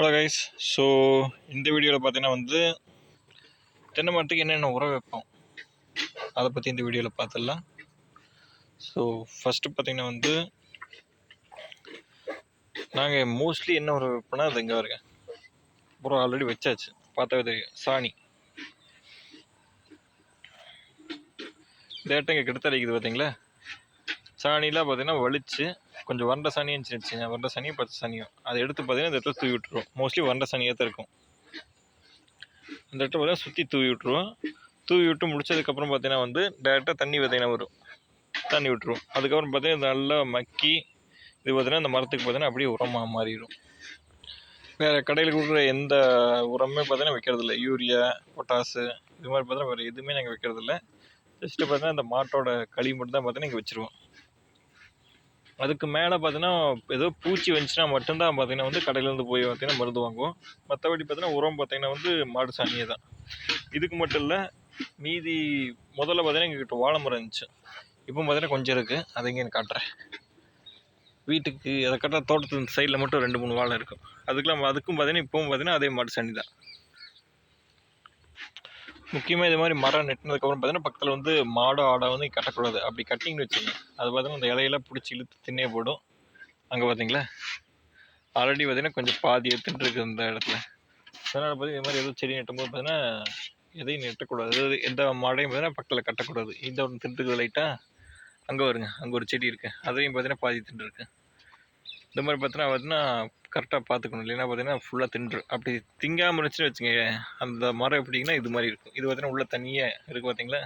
Hello guys so இந்த வீடியோவில் பார்த்தீங்கன்னா வந்து தென்னை மரத்துக்கு என்னென்ன உரம் வைப்போம் அதை பற்றி இந்த வீடியோவில் பார்த்துடலாம். ஸோ ஃபஸ்ட்டு பார்த்திங்கன்னா வந்து நாங்கள் மோஸ்ட்லி என்ன உரம் வைப்போம்னா அது இங்கே வருங்க உரம் ஆல்ரெடி வச்சாச்சு. பார்த்தாவே தெரியும். சாணி. இந்த இங்கே கெடுத்து அடிக்குது பார்த்தீங்களா? சாணிலாம் பார்த்தீங்கன்னா வலிச்சு கொஞ்சம் வறண்ட சாணியும் இருந்துச்சு வறண்ட சனியும் பச்சை சனியும். அதை எடுத்து பார்த்தீங்கன்னா இந்த இடத்துல தூவி விட்டுருவோம். மோஸ்ட்லி வறண்ட சனியாக தான் இருக்கும். அந்த இடத்துல பார்த்தீங்கன்னா சுற்றி தூவி விட்டுருவோம். தூவி விட்டு முடிச்சதுக்கப்புறம் பார்த்தீங்கன்னா வந்து டேரெக்டாக தண்ணி பார்த்தீங்கன்னா வரும். தண்ணி விட்டுருவோம். அதுக்கப்புறம் பார்த்தீங்கன்னா இது நல்லா மக்கி இது பார்த்தீங்கன்னா இந்த மரத்துக்கு பார்த்தீங்கன்னா அப்படியே உரமாக மாறிடும். வேறு கடையில் கொடுக்குற எந்த உரமே பார்த்தீங்கன்னா வைக்கிறதில்ல. யூரியா பொட்டாசு இது மாதிரி பார்த்தீங்கன்னா வேறு எதுவுமே நாங்கள் வைக்கிறதில்ல. ஜஸ்ட்டு பார்த்தீங்கன்னா இந்த மாட்டோட களி மட்டும் தான் பார்த்தீங்கன்னா இங்கே வச்சுருவோம். அதுக்கு மேலே பார்த்தீங்கன்னா ஏதோ பூச்சி வந்துச்சுன்னா மட்டும்தான் பார்த்தீங்கன்னா வந்து கடையிலேருந்து போய் பார்த்தீங்கன்னா மருந்து வாங்குவோம். மற்றபடி பார்த்தீங்கன்னா உரம் பார்த்தீங்கன்னா வந்து மாடு சாணியே தான். இதுக்கு மட்டும் இல்லை மீதி முதல்ல பார்த்தீங்கன்னா எங்ககிட்ட வாழை மரம் இருந்துச்சு. இப்போ பார்த்தீங்கன்னா கொஞ்சம் இருக்குது அதை இங்கே காட்டுறேன். வீட்டுக்கு அதை கரெக்டாக தோட்டத்து சைடில் மட்டும் ரெண்டு மூணு வாழை இருக்கும். அதுக்கெல்லாம் அதுக்கும் பார்த்தீங்கன்னா இப்போவும் பார்த்தீங்கன்னா அதே மாட்டு சாணி தான். முக்கியமாக இது மாதிரி மரம் நெட்டினதுக்கப்புறம் பார்த்தீங்கன்னா பக்கத்தில் வந்து மாடோ ஆடோ வந்து கட்டக்கூடாது. அப்படி கட்டிங்கன்னு வச்சுங்க அது பார்த்தீங்கன்னா அந்த இலையெல்லாம் பிடிச்சி இழுத்து தின்னே போடும். அங்கே பார்த்தீங்களா ஆல்ரெடி பார்த்தீங்கன்னா கொஞ்சம் பாதி எடுத்துகிட்டு இருக்குது இந்த இடத்துல. அதனால் பார்த்து இது மாதிரி எதுவும் செடி நட்டும்போது பார்த்தீங்கன்னா எதையும் நெட்டக்கூடாது. அதாவது எந்த மாடையும் பார்த்தீங்கன்னா பக்கத்தில் கட்டக்கூடாது. இந்த ஒன்று தின்ட்டுருக்கு லைட்டாக அங்கே வருங்க அங்கே ஒரு செடி இருக்குது அதையும் பார்த்தீங்கன்னா பாதி தின்ட்டுருக்கு இந்த மாதிரி பார்த்தீங்கன்னா பார்த்தீங்கன்னா கரெக்டாக பார்த்துக்கணும். இல்லைன்னா பார்த்தீங்கன்னா ஃபுல்லாக தின்று. அப்படி திங்காமல் இருந்துச்சுன்னு வச்சுங்க அந்த மரம் எப்படிங்கன்னா இது மாதிரி இருக்கும். இது பார்த்தீங்கன்னா உள்ளே தனியாக இருக்குது பார்த்தீங்களா?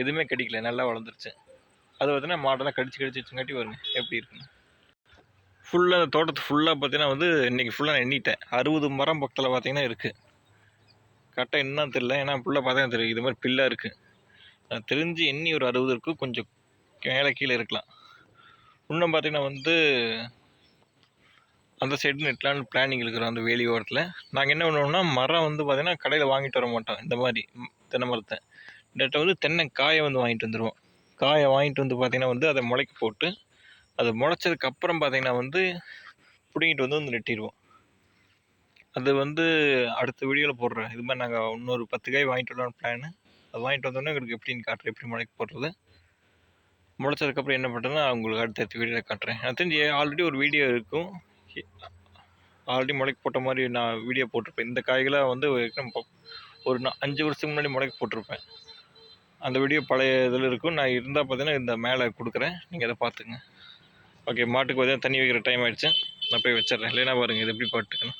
எதுவுமே கடிக்கல. நல்லா வளர்ந்துருச்சு. அது பார்த்தீங்கன்னா மாடெல்லாம் கடிச்சு கடிச்சு வச்சுங்காட்டி வருங்க. எப்படி இருக்குன்னு. ஃபுல்லாக அந்த தோட்டத்து ஃபுல்லாக பார்த்தீங்கன்னா வந்து இன்றைக்கி ஃபுல்லாக நான் எண்ணிட்டேன். அறுபது மரம் பக்கத்தில் பார்த்தீங்கன்னா இருக்குது கரெக்டாக என்னன்னு தெரில ஏன்னா ஃபுல்லாக பார்த்தீங்கன்னா தெரியும். இது மாதிரி பில்லாக இருக்குது நான் தெரிஞ்சு எண்ணி ஒரு அறுபது இருக்கும். கொஞ்சம் மேலே கீழே இருக்கலாம். இன்னும் பார்த்தீங்கன்னா வந்து அந்த சைடு நெட்லான்னு பிளானிங் இருக்கிறோம் அந்த வேலி ஓரத்தில். நாங்கள் என்ன பண்ணுவோம்னா மரம் வந்து பார்த்திங்கன்னா கடையில் வாங்கிட்டு வர மாட்டோம். இந்த மாதிரி தென்னை மரத்தை. டேட்டா வந்து தென்னை காயை வந்து வாங்கிட்டு வந்துடுவோம் காயை வாங்கிட்டு வந்து பார்த்திங்கன்னா வந்து அதை முளைக்கு போட்டு அது முளைச்சதுக்கு அப்புறம் பார்த்திங்கன்னா வந்து பிடிங்கிட்டு வந்து வந்து நெட்டிடுவோம் அது வந்து அடுத்த வீடியோவில் போடுறேன் இது மாதிரி நாங்கள் இன்னொரு பத்து காய் வாங்கிட்டு வரலாம்னு பிளான் அது வாங்கிட்டு வந்தோடனே உங்களுக்கு எப்படின்னு காட்டுறேன் எப்படி முளைக்க போடுறது? முளைச்சதுக்கப்புறம் என்ன பண்ணுறதுன்னா உங்களுக்கு அடுத்த வீடியோவில் காட்டுறேன். அது தெரிஞ்சு ஆல்ரெடி ஒரு வீடியோ இருக்கும். ஆல்ரெடி முளைக்கு போட்ட மாதிரி நான் வீடியோ போட்டிருப்பேன். இந்த காய்களை வந்து ஒரு அஞ்சு வருஷத்துக்கு முன்னாடி முளைக்கு போட்டிருப்பேன். அந்த வீடியோ பழைய இதில் இருக்கும். நான் இருந்தால் பார்த்தீங்கன்னா இந்த மேலே கொடுக்குறேன். நீங்கள் அதை பார்த்துங்க. ஓகே மாட்டுக்கு பார்த்தீங்கன்னா தண்ணி வைக்கிற டைம் ஆகிடுச்சு நான் போய் வச்சிடுறேன். இல்லைன்னா பாருங்கள் இது எப்படி பாட்டுக்கணும்